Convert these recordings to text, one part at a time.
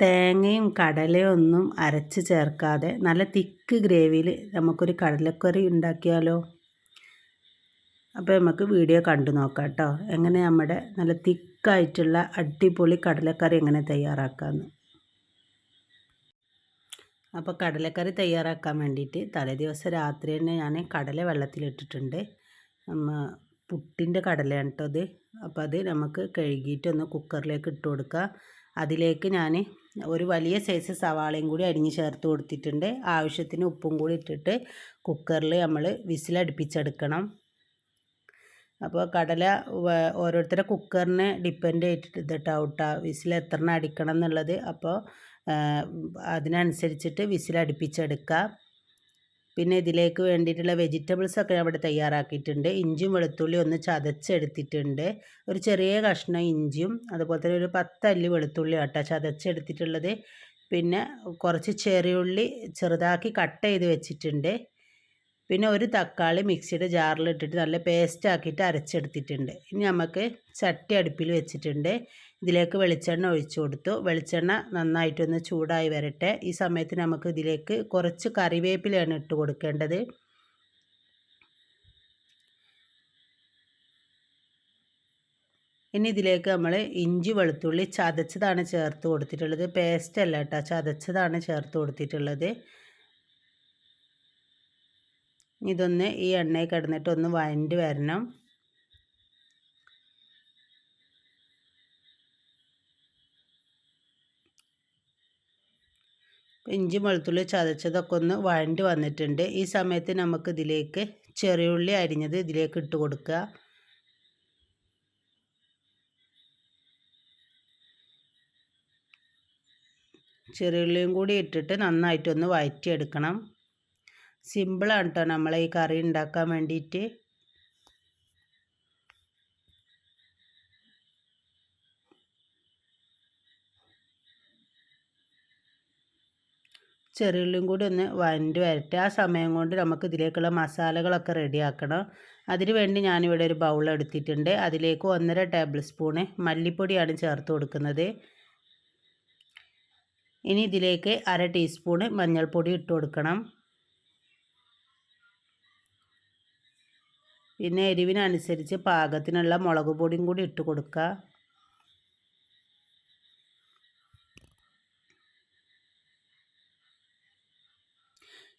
തേങ്ങയും കടലയും ഒന്നും അരച്ച് ചേർക്കാതെ നല്ല തിക്ക് ഗ്രേവിയിൽ നമുക്കൊരു കടലക്കറി ഉണ്ടാക്കിയാലോ? അപ്പോൾ നമുക്ക് വീഡിയോ കണ്ടു നോക്കാം കേട്ടോ. എങ്ങനെ നമ്മുടെ നല്ല തിക്കായിട്ടുള്ള അടിപൊളി കടലക്കറി എങ്ങനെ തയ്യാറാക്കാമെന്ന്. അപ്പോൾ കടലക്കറി തയ്യാറാക്കാൻ വേണ്ടിയിട്ട് തലേദിവസം രാത്രി തന്നെ ഞാൻ കടല വെള്ളത്തിലിട്ടിട്ടുണ്ട്. പുട്ടിന്റെ കടലയാണ് കേട്ടോ അത് അപ്പോൾ അത് നമുക്ക് കഴുകിയിട്ടൊന്ന് കുക്കറിലേക്ക് ഇട്ട് കൊടുക്കുക അതിലേക്ക് ഞാൻ ഒരു വലിയ സൈസ് സവാളയും കൂടി അരിഞ്ഞ് ചേർത്ത് കൊടുത്തിട്ടുണ്ട്. ആവശ്യത്തിന് ഉപ്പും കൂടി ഇട്ടിട്ട് കുക്കറിൽ നമ്മൾ വിസിലടുപ്പിച്ചെടുക്കണം. അപ്പോൾ കടല ഓരോരുത്തരുടെ കുക്കറിനെ ഡിപ്പെൻഡ് ചെയ്തിട്ടാവും കേട്ടോ വിസിൽ എത്ര അടിക്കണം എന്നുള്ളത്. അപ്പോൾ അതിനനുസരിച്ചിട്ട് വിസിൽ അടുപ്പിച്ചെടുക്കുക പിന്നെ ഇതിലേക്ക് വേണ്ടിയിട്ടുള്ള വെജിറ്റബിൾസ് ഒക്കെ ഞാൻ അവിടെ തയ്യാറാക്കിയിട്ടുണ്ട്. ഇഞ്ചിയും വെളുത്തുള്ളി ഒന്ന് ചതച്ചെടുത്തിട്ടുണ്ട്. ഒരു ചെറിയ കഷ്ണം ഇഞ്ചിയും അതുപോലെ തന്നെ ഒരു പത്തല്ലി വെളുത്തുള്ളി ആട്ടോ ചതച്ചെടുത്തിട്ടുള്ളത്. പിന്നെ കുറച്ച് ചെറിയുള്ളി ചെറുതാക്കി കട്ട് ചെയ്ത് വെച്ചിട്ടുണ്ട്. പിന്നെ ഒരു തക്കാളി മിക്സിയുടെ ജാറിലിട്ടിട്ട് നല്ല പേസ്റ്റ് ആക്കിയിട്ട് അരച്ചെടുത്തിട്ടുണ്ട്. ഇനി നമുക്ക് ചട്ടി അടുപ്പിൽ വെച്ചിട്ടുണ്ട്. ഇതിലേക്ക് വെളിച്ചെണ്ണ ഒഴിച്ചു കൊടുത്തു. വെളിച്ചെണ്ണ നന്നായിട്ടൊന്ന് ചൂടായി വരട്ടെ. ഈ സമയത്ത് നമുക്ക് ഇതിലേക്ക് കുറച്ച് കറിവേപ്പിലയാണ് ഇട്ട് കൊടുക്കേണ്ടത്. ഇനി ഇതിലേക്ക് നമ്മൾ ഇഞ്ചി വെളുത്തുള്ളി ചതച്ചതാണ് ചേർത്ത് കൊടുത്തിട്ടുള്ളത്. പേസ്റ്റ് അല്ല കേട്ടോ ചതച്ചതാണ് ചേർത്ത് കൊടുത്തിട്ടുള്ളത്. ഇതൊന്ന് ഈ എണ്ണയിൽ കിടന്നിട്ട് ഒന്ന് വഴണ്ടി വരണം. ഇഞ്ചി വെളുത്തുള്ളി ചതച്ചതൊക്കെ ഒന്ന് വഴണ്ടി വന്നിട്ടുണ്ട്. ഈ സമയത്ത് നമുക്ക് ഇതിലേക്ക് ചെറിയുള്ളി അരിഞ്ഞത് ഇതിലേക്ക് ഇട്ട് കൊടുക്കുക. ചെറിയുള്ളിയും കൂടി ഇട്ടിട്ട് നന്നായിട്ടൊന്ന് വഴറ്റിയെടുക്കണം. സിമ്പിളാണ് കേട്ടോ നമ്മളെ ഈ കറി ഉണ്ടാക്കാൻ വേണ്ടിയിട്ട് ചെറിയുള്ളിയും കൂടി ഒന്ന് വണ്ടി വരട്ടെ. ആ സമയം കൊണ്ട് നമുക്ക് ഇതിലേക്കുള്ള മസാലകളൊക്കെ റെഡിയാക്കണം അതിന് വേണ്ടി ഞാനിവിടെ ഒരു ബൗൾ എടുത്തിട്ടുണ്ട്. അതിലേക്ക് ഒന്നര ടേബിൾ സ്പൂണ് മല്ലിപ്പൊടിയാണ് ചേർത്ത് കൊടുക്കുന്നത്. ഇനി ഇതിലേക്ക് അര ടീസ്പൂണ് മഞ്ഞൾപ്പൊടി ഇട്ട് കൊടുക്കണം. പിന്നെ എരിവിനനുസരിച്ച് പാകത്തിനുള്ള മുളക് പൊടിയും കൂടി ഇട്ട് കൊടുക്കുക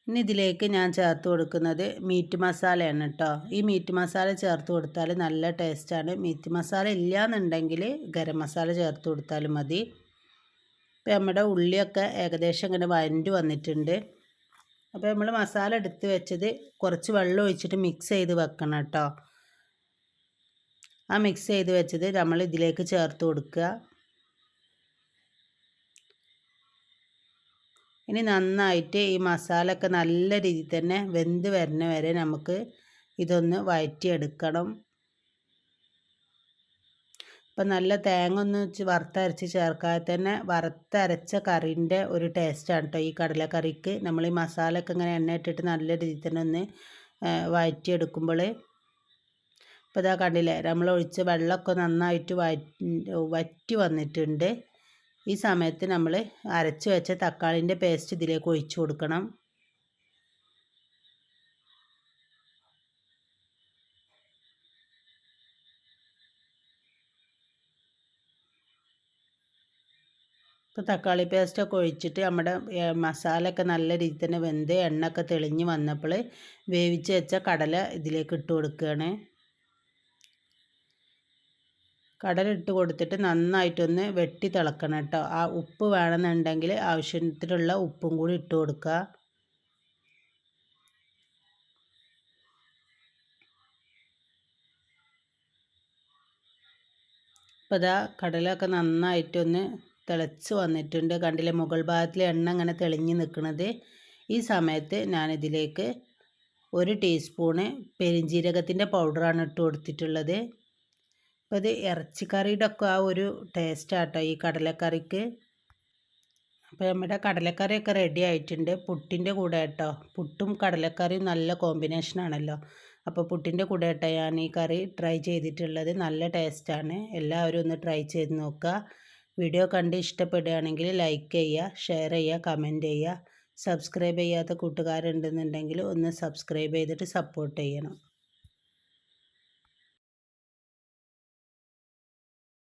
ഇനി ഇതിലേക്ക് ഞാൻ ചേർത്ത് കൊടുക്കുന്നത് മീറ്റ് മസാലയാണ് കേട്ടോ ഈ മീറ്റ് മസാല ചേർത്ത് കൊടുത്താൽ നല്ല ടേസ്റ്റാണ്. മീറ്റ് മസാല ഇല്ല എന്നുണ്ടെങ്കിൽ ഗരം മസാല ചേർത്ത് കൊടുത്താലും മതി. ഇപ്പം നമ്മുടെ ഉള്ളിയൊക്കെ ഏകദേശം ഇങ്ങനെ വരണ്ടി വന്നിട്ടുണ്ട്. അപ്പോൾ നമ്മൾ മസാല എടുത്ത് വെച്ചത് കുറച്ച് വെള്ളം ഒഴിച്ചിട്ട് മിക്സ് ചെയ്ത് വെക്കണം കേട്ടോ. ആ മിക്സ് ചെയ്ത് വെച്ചത് നമ്മൾ ഇതിലേക്ക് ചേർത്ത് കൊടുക്കുക. ഇനി നന്നായിട്ട് ഈ മസാല ഒക്കെ നല്ല രീതിയിൽ തന്നെ വെന്ത് വരുന്ന വരെ നമുക്ക് ഇതൊന്ന് വഴറ്റിയെടുക്കണം. ഇപ്പം നല്ല തേങ്ങ ഒന്ന് വറുത്തരച്ച് ചേർക്കാതെ തന്നെ വറുത്തരച്ച കറീന്റെ ഒരു ടേസ്റ്റാണ് കേട്ടോ ഈ കടലക്കറിക്ക്. നമ്മൾ ഈ മസാല ഒക്കെ ഇങ്ങനെ എണ്ണ ഇട്ടിട്ട് നല്ല രീതിയിൽ തന്നെ ഒന്ന് വഴറ്റിയെടുക്കുമ്പോൾ ഇപ്പോൾ ഇതാ കണ്ടില്ലേ നമ്മൾ ഒഴിച്ച വെള്ളമൊക്കെ നന്നായിട്ട് വറ്റി വന്നിട്ടുണ്ട്. ഈ സമയത്ത് നമ്മൾ അരച്ച് വെച്ച തക്കാളിന്റെ പേസ്റ്റ് ഇതിലേക്ക് ഒഴിച്ചു കൊടുക്കണം. ഇപ്പോൾ തക്കാളി പേസ്റ്റൊക്കെ ഒഴിച്ചിട്ട് നമ്മുടെ മസാലയൊക്കെ നല്ല രീതിയിൽ തന്നെ വെന്ത് എണ്ണയൊക്കെ തെളിഞ്ഞ് വന്നപ്പോൾ വേവിച്ച് വെച്ച കടല ഇതിലേക്ക് ഇട്ട് കൊടുക്കുകയാണ് കടല ഇട്ട് കൊടുത്തിട്ട് നന്നായിട്ടൊന്ന് വെട്ടി തിളക്കണം കേട്ടോ. ആ ഉപ്പ് വേണമെന്നുണ്ടെങ്കിൽ ആവശ്യത്തിനുള്ള ഉപ്പും കൂടി ഇട്ട് കൊടുക്കുക ഇപ്പോൾ ഇതാ കടലൊക്കെ നന്നായിട്ടൊന്ന് തിളച്ച് വന്നിട്ടുണ്ട്. കണ്ടില്ലേ? മുകൾ ഭാഗത്തിലെ എണ്ണ അങ്ങനെ തെളിഞ്ഞ് നിൽക്കുന്നത്. ഈ സമയത്ത് ഞാനിതിലേക്ക് ഒരു ടീസ്പൂണ് പെരിഞ്ജീരകത്തിന്റെ പൗഡറാണ് ഇട്ട് കൊടുത്തിട്ടുള്ളത്. അപ്പോൾ ഇത് ഇറച്ചിക്കറിയുടെ ഒക്കെ ആ ഒരു ടേസ്റ്റാട്ടോ ഈ കടലക്കറിക്ക്. അപ്പോൾ നമ്മുടെ കടലക്കറിയൊക്കെ റെഡി ആയിട്ടുണ്ട്. പുട്ടിന്റെ കൂടെ കേട്ടോ. പുട്ടും കടലക്കറിയും നല്ല കോമ്പിനേഷനാണല്ലോ അപ്പോൾ പുട്ടിന്റെ കൂടെ കേട്ടോ ഞാൻ ഈ കറി ട്രൈ ചെയ്തിട്ടുള്ളത്. നല്ല ടേസ്റ്റാണ്. എല്ലാവരും ഒന്ന് ട്രൈ ചെയ്ത് നോക്കുക. വീഡിയോ കണ്ട് ഇഷ്ടപ്പെടുകയാണെങ്കിൽ ലൈക്ക് ചെയ്യുക ഷെയർ ചെയ്യുക കമന്റ് ചെയ്യുക. സബ്സ്ക്രൈബ് ചെയ്യാത്ത കൂട്ടുകാരുണ്ടെന്നുണ്ടെങ്കിൽ ഒന്ന് സബ്സ്ക്രൈബ് ചെയ്തിട്ട് സപ്പോർട്ട് ചെയ്യണം.